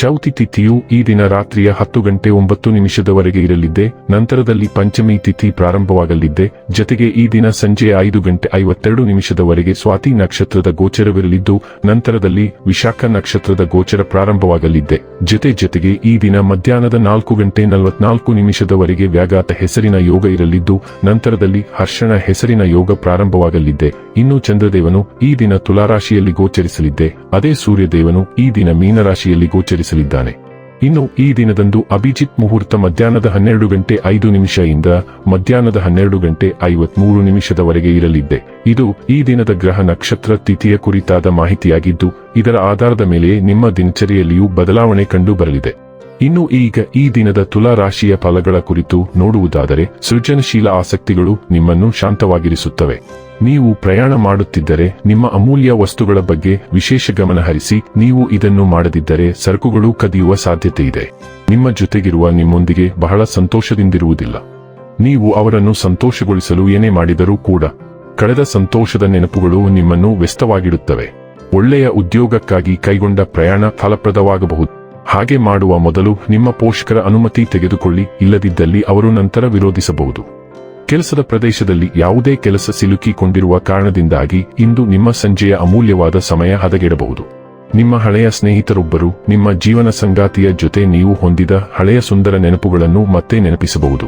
ಚೌತಿ ತಿಥಿಯು ಈ ದಿನ ರಾತ್ರಿಯ ಹತ್ತು ಗಂಟೆ ಒಂಬತ್ತು ನಿಮಿಷದವರೆಗೆ ಇರಲಿದ್ದೆ, ನಂತರದಲ್ಲಿ ಪಂಚಮಿ ತಿಥಿ ಪ್ರಾರಂಭವಾಗಲಿದ್ದೆ, ಜತೆಗೆ ಈ ದಿನ ಸಂಜೆ ಐದು ಗಂಟೆ ಐವತ್ತೆರಡು ನಿಮಿಷದವರೆಗೆ ಸ್ವಾತಿ ನಕ್ಷತ್ರದ ಗೋಚರವಿರಲಿದ್ದು, ನಂತರದಲ್ಲಿ ವಿಶಾಖ ನಕ್ಷತ್ರದ ಗೋಚರ ಪ್ರಾರಂಭವಾಗಲಿದ್ದೆ, ಜೊತೆ ಜೊತೆಗೆ ಈ ದಿನ ಮಧ್ಯಾಹ್ನದ ನಾಲ್ಕು ಗಂಟೆ ನಲವತ್ನಾಲ್ಕು ನಿಮಿಷದವರೆಗೆ ವ್ಯಾಘಾತ ಹೆಸರಿನ ಯೋಗ ಇರಲಿದ್ದು, ನಂತರದಲ್ಲಿ ಹರ್ಷಣ ಹೆಸರಿನ ಯೋಗ ಪ್ರಾರಂಭವಾಗಲಿದ್ದೆ, ಇನ್ನು ಚಂದ್ರದೇವನು ಈ ದಿನ ತುಲಾರಾಶಿಯಲ್ಲಿ ಗೋಚರಿಸಲಿದ್ದೆ, ಅದೇ ಸೂರ್ಯದೇವನು ಈ ದಿನ ಮೀನರಾಶಿಯಲ್ಲಿ ಗೋಚರಿಸಲಿದ್ದಾನೆ ಇನ್ನು ಈ ದಿನದಂದು ಅಭಿಜಿತ್ ಮುಹೂರ್ತ ಮಧ್ಯಾಹ್ನದ ಹನ್ನೆರಡು ಗಂಟೆ ಐದು ನಿಮಿಷದಿಂದ ಮಧ್ಯಾಹ್ನದ ಹನ್ನೆರಡು ಗಂಟೆ ಐವತ್ಮೂರು ನಿಮಿಷದವರೆಗೆ ಇರಲಿದ್ದೆ. ಇದು ಈ ದಿನದ ಗ್ರಹ ನಕ್ಷತ್ರ ತಿಥಿಯ ಕುರಿತಾದ ಮಾಹಿತಿಯಾಗಿದ್ದು, ಇದರ ಆಧಾರದ ಮೇಲೆ ನಿಮ್ಮ ದಿನಚರಿಯಲ್ಲಿಯೂ ಬದಲಾವಣೆ ಕಂಡು ಬರಲಿದೆ ಇನ್ನು ಈಗ ಈ ದಿನದ ತುಲಾ ರಾಶಿಯ ಫಲಗಳ ಕುರಿತು ನೋಡುವುದಾದರೆ ಸೃಜನಶೀಲ ಆಸಕ್ತಿಗಳು ನಿಮ್ಮನ್ನು ಶಾಂತವಾಗಿರಿಸುತ್ತವೆ. ನೀವು ಪ್ರಯಾಣ ಮಾಡುತ್ತಿದ್ದರೆ ನಿಮ್ಮ ಅಮೂಲ್ಯ ವಸ್ತುಗಳ ಬಗ್ಗೆ ವಿಶೇಷ ಗಮನ ಹರಿಸಿ, ನೀವು ಇದನ್ನು ಮಾಡದಿದ್ದರೆ ಸರಕುಗಳು ಕದಿಯುವ ಸಾಧ್ಯತೆ ಇದೆ ನಿಮ್ಮ ಜೊತೆಗಿರುವ ನಿಮ್ಮೊಂದಿಗೆ ಬಹಳ ಸಂತೋಷದಿಂದಿರುವುದಿಲ್ಲ. ನೀವು ಅವರನ್ನು ಸಂತೋಷಗೊಳಿಸಲು ಏನೇ ಮಾಡಿದರೂ ಕೂಡ, ಕಳೆದ ಸಂತೋಷದ ನೆನಪುಗಳು ನಿಮ್ಮನ್ನು ವ್ಯಸ್ತವಾಗಿಡುತ್ತವೆ. ಒಳ್ಳೆಯ ಉದ್ಯೋಗಕ್ಕಾಗಿ ಕೈಗೊಂಡ ಪ್ರಯಾಣ ಫಲಪ್ರದವಾಗಬಹುದು. ಹಾಗೆ ಮಾಡುವ ಮೊದಲು ನಿಮ್ಮ ಪೋಷಕರ ಅನುಮತಿ ತೆಗೆದುಕೊಳ್ಳಿ, ಇಲ್ಲದಿದ್ದಲ್ಲಿ ಅವರು ನಂತರ ವಿರೋಧಿಸಬಹುದು. ಕೆಲಸದ ಪ್ರದೇಶದಲ್ಲಿ ಯಾವುದೇ ಕೆಲಸ ಸಿಲುಕಿಕೊಂಡಿರುವ ಕಾರಣದಿಂದಾಗಿ ಇಂದು ನಿಮ್ಮ ಸಂಜೆಯ ಅಮೂಲ್ಯವಾದ ಸಮಯ ಹದಗೆಡಬಹುದು. ನಿಮ್ಮ ಹಳೆಯ ಸ್ನೇಹಿತರೊಬ್ಬರು, ನಿಮ್ಮ ಜೀವನ ಸಂಗಾತಿಯ ಜೊತೆ ನೀವು ಹೊಂದಿದ ಹಳೆಯ ಸುಂದರ ನೆನಪುಗಳನ್ನು ಮತ್ತೆ ನೆನಪಿಸಬಹುದು.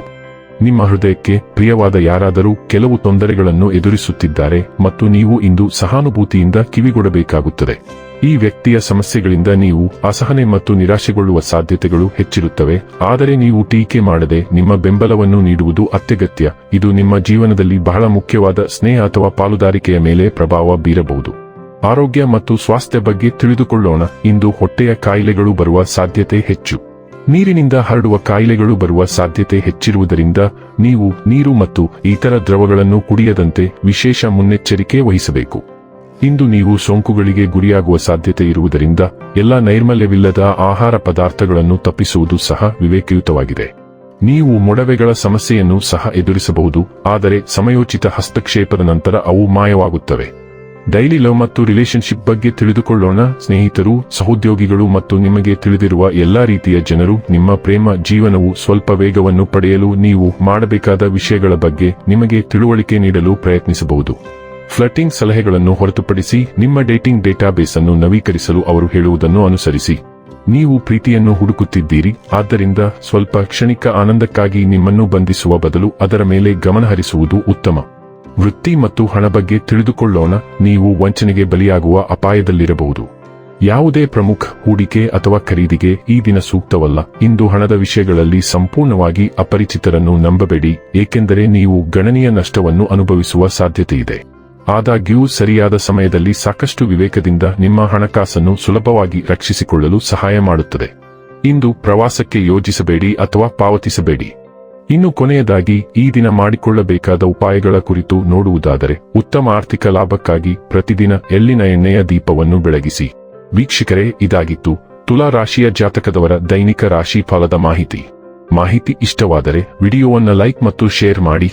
ನಿಮ್ಮ ಹೃದಯಕ್ಕೆ ಪ್ರಿಯವಾದ ಯಾರಾದರೂ ಕೆಲವು ತೊಂದರೆಗಳನ್ನು ಎದುರಿಸುತ್ತಿದ್ದಾರೆ ಮತ್ತು ನೀವು ಇಂದು ಸಹಾನುಭೂತಿಯಿಂದ ಕಿವಿಗೊಡಬೇಕಾಗುತ್ತದೆ. ಈ ವ್ಯಕ್ತಿಯ ಸಮಸ್ಯೆಗಳಿಂದ ನೀವು ಅಸಹನೆ ಮತ್ತು ನಿರಾಶೆಗೊಳ್ಳುವ ಸಾಧ್ಯತೆಗಳು ಹೆಚ್ಚಿರುತ್ತವೆ, ಆದರೆ ನೀವು ಟೀಕೆ ಮಾಡದೆ ನಿಮ್ಮ ಬೆಂಬಲವನ್ನು ನೀಡುವುದು ಅತ್ಯಗತ್ಯ. ಇದು ನಿಮ್ಮ ಜೀವನದಲ್ಲಿ ಬಹಳ ಮುಖ್ಯವಾದ ಸ್ನೇಹ ಅಥವಾ ಪಾಲುದಾರಿಕೆಯ ಮೇಲೆ ಪ್ರಭಾವ ಬೀರಬಹುದು. ಆರೋಗ್ಯ ಮತ್ತು ಸ್ವಾಸ್ಥ್ಯ ಬಗ್ಗೆ ತಿಳಿದುಕೊಳ್ಳೋಣ. ಇಂದು ಹೊಟ್ಟೆಯ ಕಾಯಿಲೆಗಳು ಬರುವ ಸಾಧ್ಯತೆ ಹೆಚ್ಚು. ನೀರಿನಿಂದ ಹರಡುವ ಕಾಯಿಲೆಗಳು ಬರುವ ಸಾಧ್ಯತೆ ಹೆಚ್ಚಿರುವುದರಿಂದ ನೀವು ನೀರು ಮತ್ತು ಇತರ ದ್ರವಗಳನ್ನು ಕುಡಿಯದಂತೆ ವಿಶೇಷ ಮುನ್ನೆಚ್ಚರಿಕೆ ವಹಿಸಬೇಕು. ಇಂದು ನೀವು ಸೋಂಕುಗಳಿಗೆ ಗುರಿಯಾಗುವ ಸಾಧ್ಯತೆ ಇರುವುದರಿಂದ ಎಲ್ಲ ನೈರ್ಮಲ್ಯವಿಲ್ಲದ ಆಹಾರ ಪದಾರ್ಥಗಳನ್ನು ತಪ್ಪಿಸುವುದು ಸಹ ವಿವೇಕಯುತವಾಗಿದೆ. ನೀವು ಮೊಡವೆಗಳ ಸಮಸ್ಯೆಯನ್ನು ಸಹ ಎದುರಿಸಬಹುದು, ಆದರೆ ಸಮಯೋಚಿತ ಹಸ್ತಕ್ಷೇಪದ ನಂತರ ಅವು ಮಾಯವಾಗುತ್ತವೆ. ಡೈಲಿ ಲವ್ ಮತ್ತು ರಿಲೇಶನ್ಶಿಪ್ ಬಗ್ಗೆ ತಿಳಿದುಕೊಳ್ಳೋಣ, ಸ್ನೇಹಿತರು, ಸಹೋದ್ಯೋಗಿಗಳು ಮತ್ತು ನಿಮಗೆ ತಿಳಿದಿರುವ ಎಲ್ಲಾ ರೀತಿಯ ಜನರು, ನಿಮ್ಮ ಪ್ರೇಮ, ಜೀವನವು ಸ್ವಲ್ಪ ವೇಗವನ್ನು ಪಡೆಯಲು ನೀವು ಮಾಡಬೇಕಾದ ವಿಷಯಗಳ ಬಗ್ಗೆ ನಿಮಗೆ ತಿಳುವಳಿಕೆ ನೀಡಲು ಪ್ರಯತ್ನಿಸಬಹುದು. ಫ್ಲಟಿಂಗ್ ಸಲಹೆಗಳನ್ನು ಹೊರತುಪಡಿಸಿ ನಿಮ್ಮ ಡೇಟಿಂಗ್ ಡೇಟಾಬೇಸ್ ಅನ್ನು ನವೀಕರಿಸಲು ಅವರು ಹೇಳುವುದನ್ನು ಅನುಸರಿಸಿ. ನೀವು ಪ್ರೀತಿಯನ್ನು ಹುಡುಕುತ್ತಿದ್ದೀರಿ, ಆದ್ದರಿಂದ ಸ್ವಲ್ಪ ಕ್ಷಣಿಕ ಆನಂದಕ್ಕಾಗಿ ನಿಮ್ಮನ್ನು ಬಂಧಿಸುವ ಬದಲು ಅದರ ಮೇಲೆ ಗಮನಹರಿಸುವುದು ಉತ್ತಮ. ವೃತ್ತಿ ಮತ್ತು ಹಣ ಬಗ್ಗೆ ತಿಳಿದುಕೊಳ್ಳೋಣ, ನೀವು ವಂಚನೆಗೆ ಬಲಿಯಾಗುವ ಅಪಾಯದಲ್ಲಿರಬಹುದು. ಯಾವುದೇ ಪ್ರಮುಖ ಹೂಡಿಕೆ ಅಥವಾ ಖರೀದಿಗೆ ಈ ದಿನ ಸೂಕ್ತವಲ್ಲ. ಇಂದು ಹಣದ ವಿಷಯಗಳಲ್ಲಿ ಸಂಪೂರ್ಣವಾಗಿ ಅಪರಿಚಿತರನ್ನು ನಂಬಬೇಡಿ, ಏಕೆಂದರೆ ನೀವು ಗಣನೀಯ ನಷ್ಟವನ್ನು ಅನುಭವಿಸುವ ಸಾಧ್ಯತೆಯಿದೆ. ಆದಾಗ್ಯೂ ಸರಿಯಾದ ಸಮಯದಲ್ಲಿ ಸಾಕಷ್ಟು ವಿವೇಕದಿಂದ ನಿಮ್ಮ ಹಣಕಾಸನ್ನು ಸುಲಭವಾಗಿ ರಕ್ಷಿಸಿಕೊಳ್ಳಲು ಸಹಾಯ ಮಾಡುತ್ತದೆ. ಇಂದು ಪ್ರವಾಸಕ್ಕೆ ಯೋಜಿಸಬೇಡಿ ಅಥವಾ ಪಾವತಿಸಬೇಡಿ. ಇನ್ನು ಕೊನೆಯದಾಗಿ, ಈ ದಿನ ಮಾಡಿಕೊಳ್ಳಬೇಕಾದ ಉಪಾಯಗಳ ಕುರಿತು ನೋಡುವುದಾದರೆ, ಉತ್ತಮ ಆರ್ಥಿಕ ಲಾಭಕ್ಕಾಗಿ ಪ್ರತಿದಿನ ಎಳ್ಳಿನ ಎಣ್ಣೆಯ ದೀಪವನ್ನು ಬೆಳಗಿಸಿ. ವೀಕ್ಷಕರೇ, ಇದಾಗಿತ್ತು ತುಲಾ ರಾಶಿಯ ಜಾತಕದವರ ದೈನಿಕ ರಾಶಿ ಫಲದ ಮಾಹಿತಿ. ಮಾಹಿತಿ ಇಷ್ಟವಾದರೆ, ವಿಡಿಯೋವನ್ನು ಲೈಕ್ ಮತ್ತು ಶೇರ್ ಮಾಡಿ.